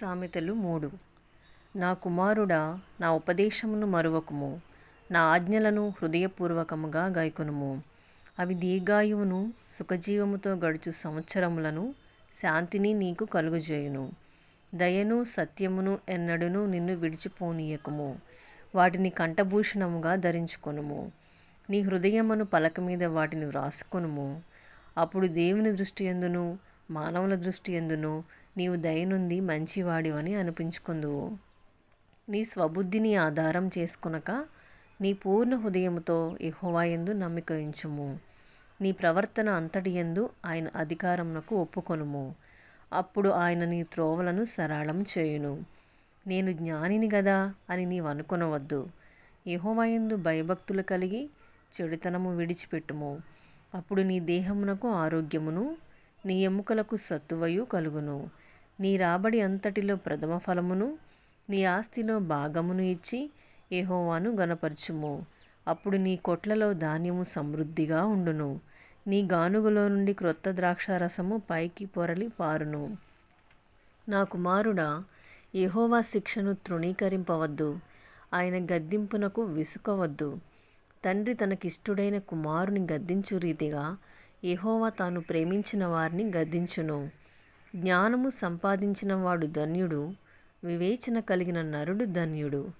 సామెతలు మూడు. నా కుమారుడా నా ఉపదేశమును మరువకుము. నా ఆజ్ఞలను హృదయపూర్వకముగా గైకొనుము అవి దీర్ఘాయువును సుఖజీవముతో గడుచు సంవత్సరములను శాంతిని నీకు కలుగజేయును. దయను సత్యమును ఎన్నడును నిన్ను విడిచిపోనీయకుము. వాటిని కంఠభూషణముగా ధరించుకొనుము. నీ హృదయమును పలక మీద వాటిని వ్రాసుకొనుము. అప్పుడు దేవుని దృష్టి ఎందును? మానవుల దృష్టి ఎందును? నీవు దయనుంది మంచివాడివని అనిపించుకుందువు. నీ స్వబుద్ధిని ఆధారం చేసుకునక నీ పూర్ణ హృదయముతో యహోవాయందు నమ్మిక ఉంచుము నీ ప్రవర్తన అంతటి యందు ఆయన అధికారమునకు ఒప్పుకొనుము. అప్పుడు ఆయన నీ త్రోవలను సరళం చేయును. నేను జ్ఞానిని గదా అని నీవు అనుకొనవద్దు. ఎహోవాయందు భయభక్తులు కలిగి చెడుతనము విడిచిపెట్టుము. అప్పుడు నీ దేహమునకు ఆరోగ్యమును నీ ఎముకలకు సత్తువయు కలుగును. నీ రాబడి అంతటిలో ప్రథమ ఫలమును నీ ఆస్తిలో భాగమును ఇచ్చి ఏహోవాను గనపరచుము అప్పుడు నీ కొట్లలో ధాన్యము సమృద్ధిగా ఉండును. నీ గానుగలో నుండి క్రొత్త ద్రాక్షారసము పైకి పొరలి పారును. నా కుమారుడా యహోవా శిక్షను తృణీకరింపవద్దు. ఆయన గద్దింపునకు విసుకవద్దు. తండ్రి తనకిష్టుడైన కుమారుని గద్దించు రీతిగా యహోవా తాను ప్రేమించిన వారిని గద్దించును. జ్ఞానము సంపాదించిన వాడు ధన్యుడు వివేచన కలిగిన నరుడు ధన్యుడు.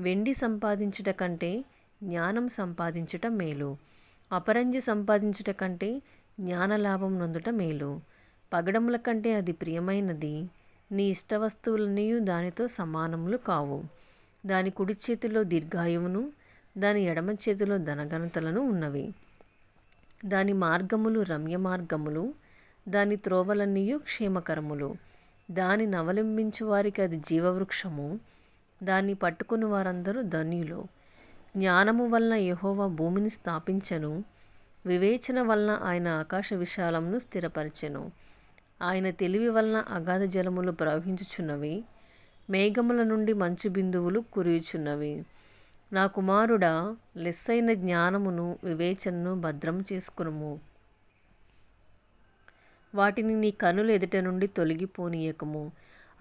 వెండి సంపాదించుట కంటే జ్ఞానం సంపాదించుట మేలు. అపరంజి సంపాదించుట కంటే జ్ఞానలాభం నొందుట మేలు. పగడముల కంటే అది ప్రియమైనది. నీ ఇష్ట వస్తువులన్నీ దానితో సమానములు కావు. దాని కుడి చేతిలో దీర్ఘాయువును దాని ఎడమ చేతిలో ధనఘనతలను ఉన్నవి. దాని మార్గములు రమ్య మార్గములు దాని త్రోవలన్నీయు క్షేమకరములు. దాని నవలంబించు వారికి అది జీవవృక్షము దాన్ని పట్టుకుని వారందరూ ధన్యులు. జ్ఞానము వలన యెహోవా భూమిని స్థాపించను వివేచన వలన ఆయన ఆకాశ విశాలమును స్థిరపరచెను. ఆయన తెలివి వలన అగాధ జలములు ప్రవహించుచున్నవి మేఘముల నుండి మంచు బిందువులు కురియుచున్నవి. నా కుమారుడా లెస్సైన జ్ఞానమును వివేచనను భద్రం చేసుకునుము. వాటిని నీ కనుల ఎదుట నుండి తొలగిపోనీయకము.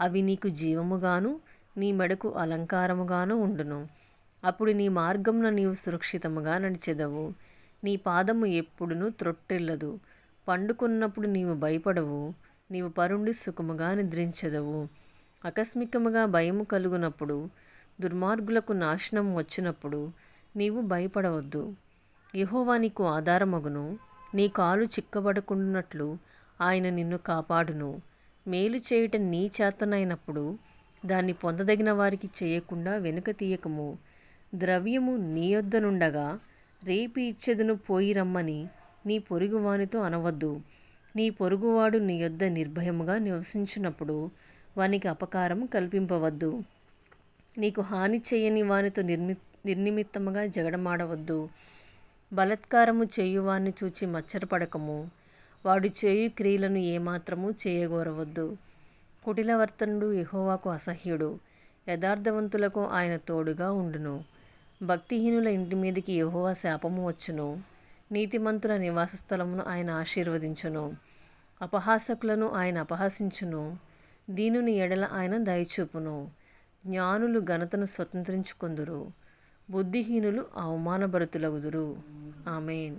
అవి నీకు జీవముగాను నీ మెడకు అలంకారముగాను ఉండును. అప్పుడు నీ మార్గమున నీవు సురక్షితముగా నడిచెదవు. నీ పాదము ఎప్పుడునూ త్రొట్టిల్లదు. పండుకున్నప్పుడు నీవు భయపడవు. నీవు పరుండి సుఖముగా నిద్రించెదవు. ఆకస్మికముగా భయము కలుగునప్పుడు దుర్మార్గులకు నాశనం వచ్చినప్పుడు నీవు భయపడవద్దు. యెహోవా నీకు ఆధారమగును. నీ కాలు చిక్కబడకుండానట్లు ఆయన నిన్ను కాపాడును. మేలు చేయుట నీ చేతనైనప్పుడు దాన్ని పొందదగిన వారికి చేయకుండా వెనుక తీయకము. ద్రవ్యము నీ యొద్దనుండగా రేపి ఇచ్చేదను పోయి రమ్మని నీ పొరుగువానితో అనవద్దు. నీ పొరుగువాడు నీ యొద్ద నిర్భయముగా నివసించినప్పుడు వానికి అపకారం కల్పింపవద్దు. నీకు హాని చేయని వానితో నిర్మి నిర్నిమిత్తముగా జగడమాడవద్దు. బలత్కారము చేయువాన్ని చూచి మచ్చరపడకము. వాడు చేయు క్రియలను ఏమాత్రము చేయగోరవద్దు. కుటిలవర్తనుడు యహోవాకు అసహ్యుడు. యథార్థవంతులకు ఆయన తోడుగా ఉండును. భక్తిహీనుల ఇంటి మీదకి యహోవా శాపము వచ్చును. నీతిమంతుల నివాస స్థలమును ఆయన ఆశీర్వదించును. అపహాసకులను ఆయన అపహసించును. దీనుని ఎడల ఆయన దయచూపును. జ్ఞానులు ఘనతను స్వతంత్రించుకొందురు. బుద్ధిహీనులు అవమానభరితులగుదురు. ఆమెన్.